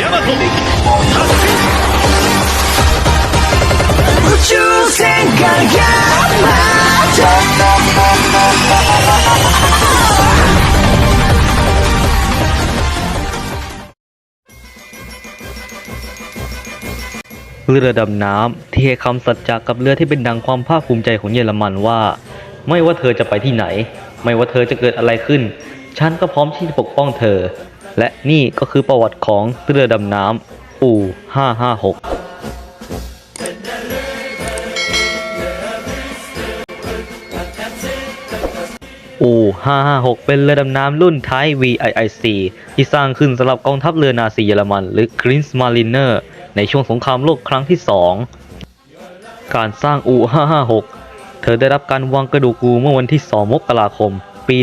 ヤマト宇宙船がヤマト เรือดำน้ำที่ให้คำสัจจากับเรือที่เป็นดังความภาคภูมิใจของเยอรมันว่า ไม่ว่าเธอจะไปที่ไหน ไม่ว่าเธอจะเกิดอะไรขึ้น ฉันก็พร้อมที่จะปกป้องเธอ และนี่ก็คือประวัติของเรือดำน้ำอู่556อู่556 เป็นเรือดำน้ำรุ่นไทย VIIC ที่สร้างขึ้นสำหรับกองทัพเรือนาซีเยอรมัน หรือ Kriegsmarine ในช่วงสงครามโลกครั้งที่ 2 การสร้างอู556 เธอได้รับการวางกระดูกอูเมื่อวันที่ 2 มกราคม ปี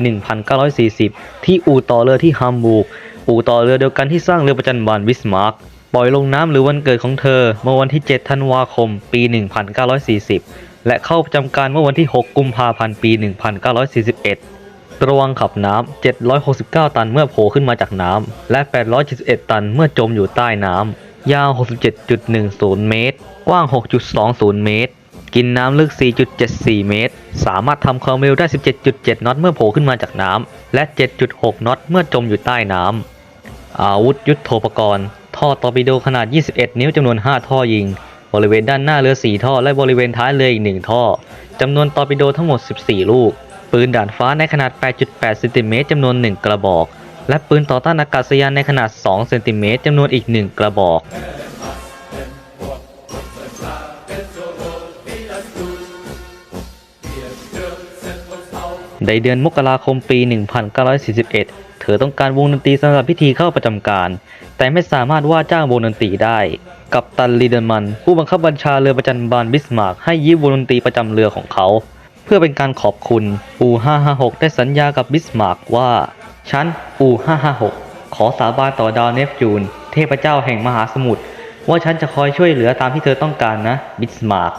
1940 ที่อู่ต่อเรือที่ฮัมบูร์ก อู่ต่อเรือเดียวกันที่สร้างเรือประจันบานวิสมาร์กปล่อยลงน้ำหรือวันเกิดของเธอ เมื่อวันที่ 7 ธันวาคม ปี 1940 และเข้าประจำการเมื่อวันที่ 6 กุมภาพันธ์ ปี 1941 ระวังขับน้ำ 769 ตันเมื่อโผล่ขึ้นมาจากน้ำ และ 871 ตันเมื่อจมอยู่ใต้น้ำ ยาว 67.10 เมตร กว้าง 6.20 เมตร กินน้ำลึก 4.74 เมตร สามารถทำความเร็วได้ 17.7 น็อตเมื่อโผล่ขึ้นมาจากน้ำ และ 7.6 น็อตเมื่อจมอยู่ใต้น้ำ อาวุธยุทโธปกรณ์ ท่อตอร์ปิโดขนาด 21 นิ้วจำนวน 5 ท่อยิง บริเวณด้านหน้าเรือ 4 ท่อ และบริเวณท้ายเรืออีก 1 ท่อ จำนวนตอร์ปิโดทั้งหมด 14 ลูก ปืนด่านฟ้าในขนาด 8.8 เซนติเมตรจำนวน 1 กระบอก และปืนต่อต้านอากาศยานในขนาด 2 เซนติเมตรจำนวนอีก 1 กระบอก ในเดือนมกราคมปี 1941 เธอต้องการวงดนตรีสำหรับพิธีเข้าประจำการ แต่ไม่สามารถว่าจ้างวงดนตรีได้ กัปตันลีเดนมัน ผู้บังคับบัญชาเรือประจันบานบิสมาร์กให้ยืมวงดนตรีประจำเรือของเขา เพื่อเป็นการขอบคุณอู556 ได้สัญญากับบิสมาร์กว่า ฉันอู556 ขอสาบานต่อดาวเนปจูน เทพเจ้าแห่งมหาสมุทรว่าฉันจะคอยช่วยเหลือตามที่เธอต้องการนะ บิสมาร์ก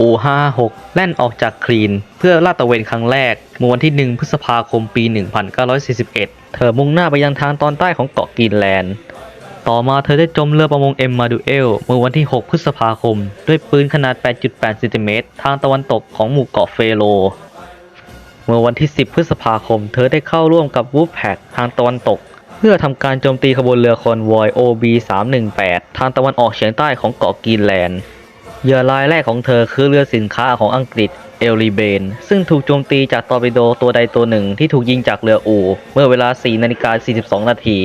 อู56 แล่นออกจากคลีน เพื่อลาดตระเวนครั้งแรกเมื่อวันที่ 1 พฤษภาคมปี 1941 เธอมุ่งหน้าไปยังทางตอนใต้ของเกาะกรีนแลนด์ ต่อมาเธอได้จมเรือประมงเอ็มมาดูเอลเมื่อวันที่ 6 พฤษภาคม ด้วยปืนขนาด 8.8ซนติเมตรทางตะวันตกของหมู่เกาะเฟโลเมื่อวันที่ 10 พฤษภาคม เธอได้เข้าร่วมกับวูฟแพกทางตะวันตก เพื่อทำการโจมตีขบวนเรือคอนวอย OB 318 ทางตะวันออกเฉียงใต้ของเกาะกรีนแลนด์ เหยื่อรายแรกของเธอคือเรือสินค้าของอังกฤษเอลลีเบน ซึ่งถูกโจมตีจากตอร์ปิโดตัวใดตัวหนึ่งที่ถูกยิงจากเรืออูเมื่อเวลา 4 นาฬิกา 42 นาที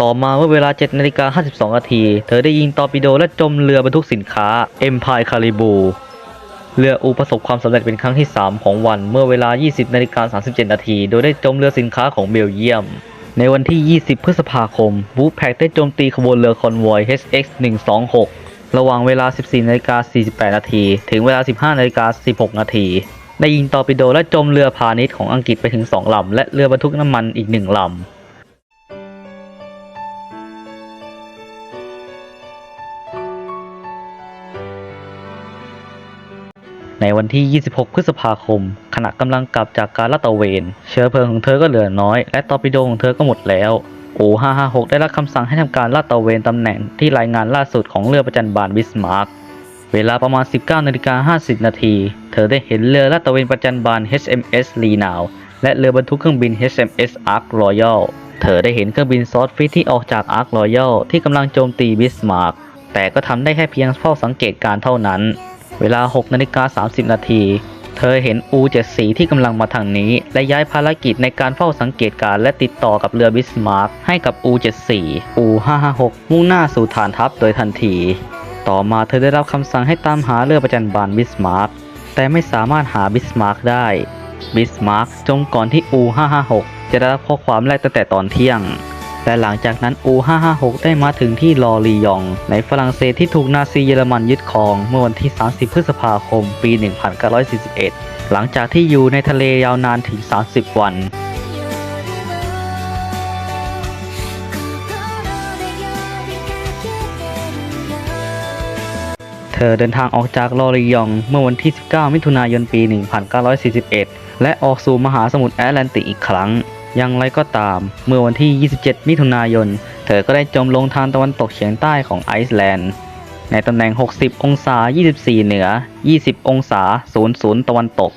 ต่อมาเมื่อเวลา 7 นาฬิกา 52 นาที เธอได้ยิงตอร์ปิโดและจมเรือบรรทุกสินค้า Empire Caribou เรืออูประสบความสำเร็จเป็นครั้งที่ 3 ของวันเมื่อเวลา 20 นาฬิกา 37 นาที โดยได้จมเรือสินค้าของเบลเยียม ในวันที่ 20 พฤษภาคมบูแพกได้โจมตีขบวนเรือคอนวอย HX 126 ระหว่างเวลา 14นาฬิกา48 นาที ถึงเวลา 15นาฬิกา16 นาที ได้ยิงตอร์ปิโดและจมเรือพาณิชย์ของอังกฤษไปถึง 2 ลำ และเรือบรรทุกน้ำมันอีก 1 ลำในวันที่ 26 พฤษภาคม ขณะกำลังกลับจากการลาดตระเวน เชื้อเพลิงของเธอก็เหลือน้อย และตอร์ปิโดของเธอก็หมดแล้ว อู556ได้รับคำสั่งให้ทำการลาดตระเวนตำแหน่งที่รายงานล่าสุดของเรือประจันบานบิสมาร์กเวลาประมาณ 19นาฬิกา50 นาที เธอได้เห็นเรือลาดตระเวนประจันบาน HMS ลีนาวและเรือบรรทุกเครื่องบิน HMS Ark Royal เธอได้เห็นเครื่องบินซอสฟิตที่ออกจาก Ark Royal ที่กำลังโจมตีบิสมาร์กแต่ก็ทำได้แค่เพียงเฝ้าสังเกตการเท่านั้น เวลา 6 นาฬิกา 30 นาที เธอเห็นอู74ที่กำลังมาทางนี้ และย้ายภารกิจในการเฝ้าสังเกตการและติดต่อกับเรือบิสมาร์กให้กับอู74อู556มุ่งหน้าสู่ฐานทัพโดยทันที ต่อมาเธอได้รับคำสั่งให้ตามหาเรือประจันบานบิสมาร์กแต่ไม่สามารถหาบิสมาร์กได้บิสมาร์กจมก่อนที่อู556จะได้รับข้อความแรกตั้งแต่ตอนเที่ยง และหลังจากนั้นอู556 ได้มาถึงที่ลอรียอง ในฝรั่งเศสที่ถูกนาซีเยอรมันยึดครอง เมื่อวันที่ 30 พฤษภาคม ปี 1941 หลังจากที่อยู่ในทะเลยาวนานถึง 30 วันเธอเดินทางออกจากลอริยองเมื่อวันที่ 19 มิถุนายน ปี 1941 และออกสู่มหาสมุทรแอตแลนติกอีกครั้ง อย่างไรก็ตาม เมื่อวันที่ 27 มิถุนายน เธอก็ได้จมลงทางตะวันตกเฉียงใต้ของไอซ์แลนด์ ในตำแหน่ง 60 องศา 24 เหนือ 20 องศา 00 ตะวันตก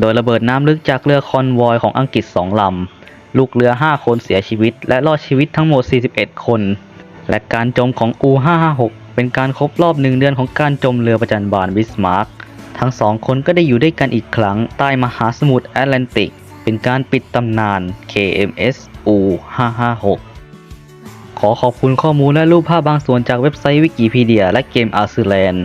โดยระเบิดน้ำลึกจากเรือคอนวอยของอังกฤษ 2 ลำ ลูกเรือ 5 คนเสียชีวิต และรอดชีวิตทั้งหมด 41 คน และการจมของอู556 เป็นการครบรอบหนึ่งเดือนของการจมเรือประจันบานบิสมาร์กทั้งสองคนก็ได้อยู่ด้วยกันอีกครั้งใต้มหาสมุทรแอตแลนติก เป็นการปิดตำนาน KMS U 556 ขอขอบคุณข้อมูลและรูปภาพบางส่วนจากเว็บไซต์วิกิพีเดียและเกมอาร์ซ l แลนด์